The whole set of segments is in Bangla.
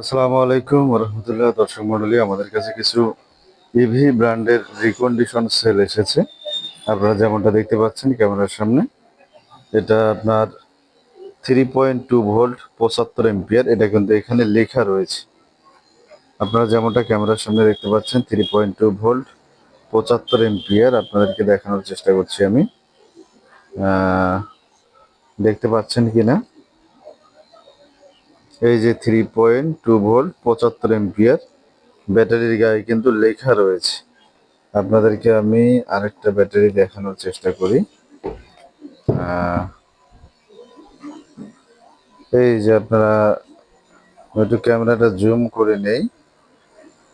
আসসালামু আলাইকুম রহমতুল্লাহ, দর্শক মন্ডলী আমাদের কাছে কিছু ইভি ব্র্যান্ডের রিকন্ডিশন সেল এসেছে। আপনারা যেমনটা দেখতে পাচ্ছেন ক্যামেরার সামনে, এটা আপনার থ্রি পয়েন্ট টু ভোল্ট পঁচাত্তর এম্পিয়ার এটা কিন্তু এখানে লেখা রয়েছে। আপনারা যেমনটা ক্যামেরার সামনে দেখতে পাচ্ছেন থ্রি পয়েন্ট টু ভোল্ট পঁচাত্তর এম্পিয়ার আপনাদেরকে দেখানোর চেষ্টা করছি আমি। দেখতে পাচ্ছেন কিনা? এই যে থ্রি পয়েন্ট টু ভোল্ট পঁচাত্তর এম্পিয়ার ব্যাটারির গায়ে কিন্তু লেখা রয়েছে। আপনাদেরকে আমি আরেকটা ব্যাটারি দেখানোর চেষ্টা করি। এই যে আপনারা একটু ক্যামেরাটা জুম করে নেই।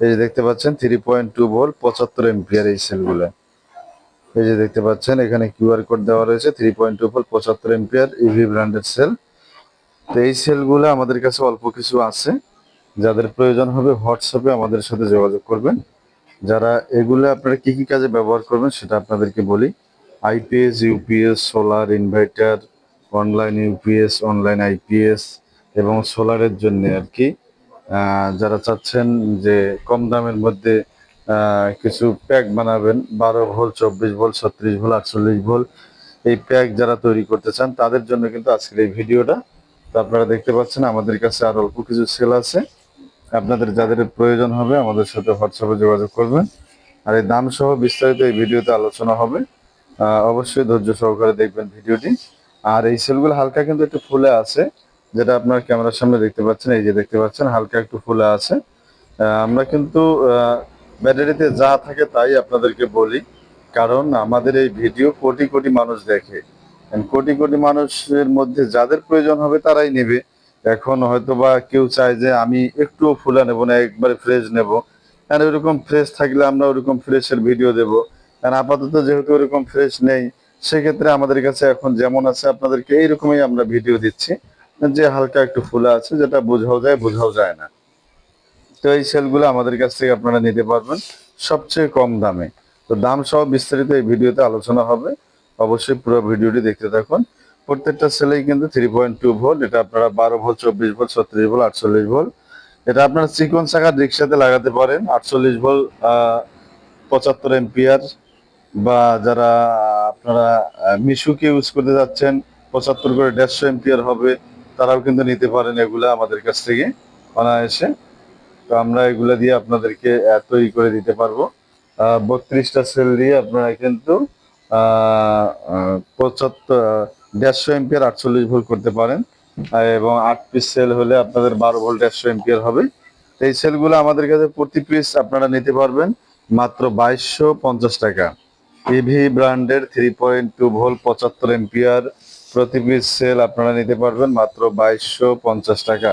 এই যে দেখতে পাচ্ছেন থ্রি পয়েন্ট টু ভোল্ট পঁচাত্তর এম্পিয়ার এই সেলগুলো এই যে দেখতে পাচ্ছেন, এখানে কিউআর কোড দেওয়া রয়েছে থ্রি পয়েন্ট টু ভোল্ট পঁচাত্তর এম্পিয়ার ইভি ব্র্যান্ডের সেল তো এই সেলগুলো আমাদের কাছে অল্প কিছু আছে। যাদের প্রয়োজন হবে হোয়াটসঅ্যাপে আমাদের সাথে যোগাযোগ করবেন। যারা এগুলো আপনারা কি কি কাজে ব্যবহার করবেন সেটা আপনাদেরকে বলি। IPS UPS solar inverter online UPS online IPS এবং সোলারের জন্য আর কি। যারা চাচ্ছেন যে কম দামের মধ্যে কিছু প্যাক বানাবেন, বারো ভোল, চব্বিশ ভোল, ছত্রিশ ভোল, আটচল্লিশ ভোল, এই প্যাক যারা তৈরি করতে চান, তাদের জন্য কিন্তু আজকের এই ভিডিওটা আপনারা দেখতে পাচ্ছেন, আমাদের কাছে আর অল্প কিছু সেল আছে। আপনাদের যাদের প্রয়োজন হবে, আমাদের সাথে হোয়াটসঅ্যাপে যোগাযোগ করবেন। আর এই দাম সহ বিস্তারিত এই ভিডিওতে আলোচনা হবে। অবশ্যই ধৈর্য সহকারে দেখবেন ভিডিওটি। আর এই সেলগুলো হালকা কিন্তু একটু ফুলে আছে, যেটা আপনার ক্যামেরার সামনে দেখতে পাচ্ছেন, এই যে দেখতে পাচ্ছেন, হালকা একটু ফুলে আছে। আমরা কিন্তু ব্যাটারিতে যা থাকে তাই আপনাদেরকে বলি। কারণ আমাদের এই ভিডিও কোটি কোটি মানুষ দেখে। কোটি কোটি মানুষের মধ্যে যাদের প্রয়োজন হবে তারাই নেবে। এখন হয়তো বা কেউ চায় যে আমি একটুও ফুলা নেব না, একবারে ফ্রেশ নেব। আর ওরকম ফ্রেশ থাকলে আমরা ওরকম ফ্রেশের ভিডিও দেব। কারণ আপাতত যেহেতু ওরকম ফ্রেশ নেই, সেক্ষেত্রে আমাদের কাছে এখন যেমন আছে আপনাদেরকে এইরকমই আমরা ভিডিও দিচ্ছি। যে হালকা একটু ফুলা আছে, যেটা বোঝাও যায় বোঝাও যায় না। তো এই সেলগুলো আমাদের কাছ থেকে আপনারা নিতে পারবেন সবচেয়ে কম দামে। তো দাম সহ বিস্তারিত এই ভিডিওতে আলোচনা হবে। অবশ্যই পুরো ভিডিওটি দেখতে থাকুন। প্রত্যেকটা সেলেই কিন্তু থ্রি পয়েন্ট টু ভোল্ট এটা আপনারা বারো ভোল্ট চব্বিশ ভোল্ট ছত্রিশ ভোল্ট আটচল্লিশ ভোল্ট এটা আপনারা চিকন চাকার রিক্সাতে লাগাতে পারেন, আটচল্লিশ ভোল্ট পঁচাত্তর এম্পিয়ার বা যারা আপনারা মিশুকে ইউজ করতে যাচ্ছেন, পঁচাত্তর করে দেড়শো এম্পিয়ার হবে, তারাও কিন্তু নিতে পারেন এগুলা আমাদের কাছ থেকে অনায়াসে। তো আমরা এগুলা দিয়ে আপনাদেরকে তৈরি করে দিতে পারব। বত্রিশটা সেল দিয়ে আপনারা কিন্তু পঁচাত্তর, দেড়শো এম্পিয়ার আটচল্লিশ ভোল্ট করতে পারেন। এবং আট পিস সেল হলে আপনাদের বারো ভোল্ট, দেড়শো এম্পিয়ার হবে। এই সেলগুলো আমাদের কাছে প্রতি পিস আপনারা নিতে পারবেন মাত্র বাইশশো পঞ্চাশ টাকা। ইভি ব্র্যান্ডের থ্রি পয়েন্ট টু ভোল্ট, পঁচাত্তর এম্পিয়ার প্রতি পিস সেল আপনারা নিতে পারবেন মাত্র বাইশশো পঞ্চাশ টাকা।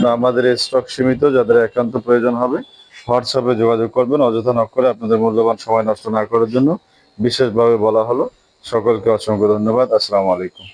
তো আমাদের স্টক সীমিত, যাদের একান্ত প্রয়োজন হবে হোয়াটসঅ্যাপে যোগাযোগ করবেন, অযথা নক করে আপনাদের মূল্যবান সময় নষ্ট না করার জন্য। বিশেষভাবে বলা হলো। সকলকে অসংখ্য ধন্যবাদ। আসসালামু আলাইকুম।